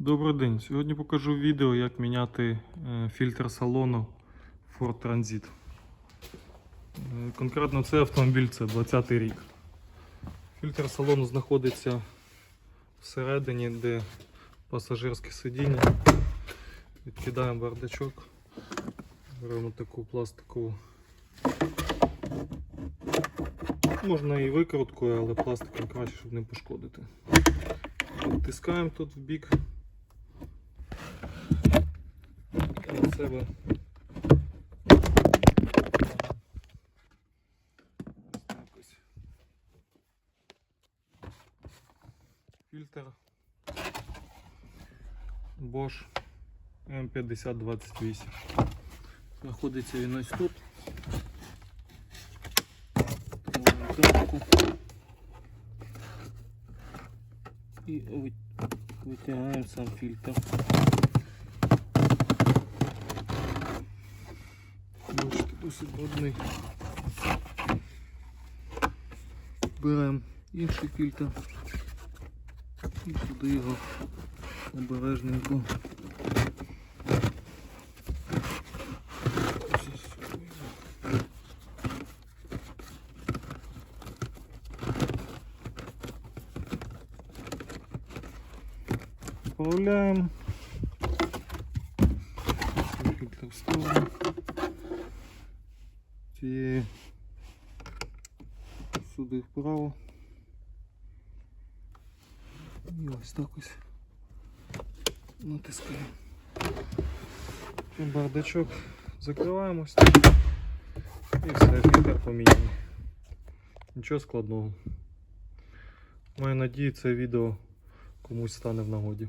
Добрий день. Сьогодні покажу відео, як міняти е, фільтр салону Ford Transit. Е, Конкретно цей автомобіль це 20 рік. Фільтр салону знаходиться всередині, де пасажирське сидіння. Відкидаємо бардачок, беремо таку пластикову. Можна і викруткою, але пластиком краще, щоб не пошкодити. Відтискаємо тут в бік. Ось. Фільтр Bosch M5028. Знаходиться він ось тут. І витягаємо сам фільтр. Досить брудний. Беремо інший фільтр і сюди його обережненько. Поправляємо. Фільтр в сторону. Цієї сюди вправо. І ось так ось натискаємо. Бардачок закриваємо. І все, фільтр поміняний. Нічого складного. Маю надію, це відео комусь стане в нагоді.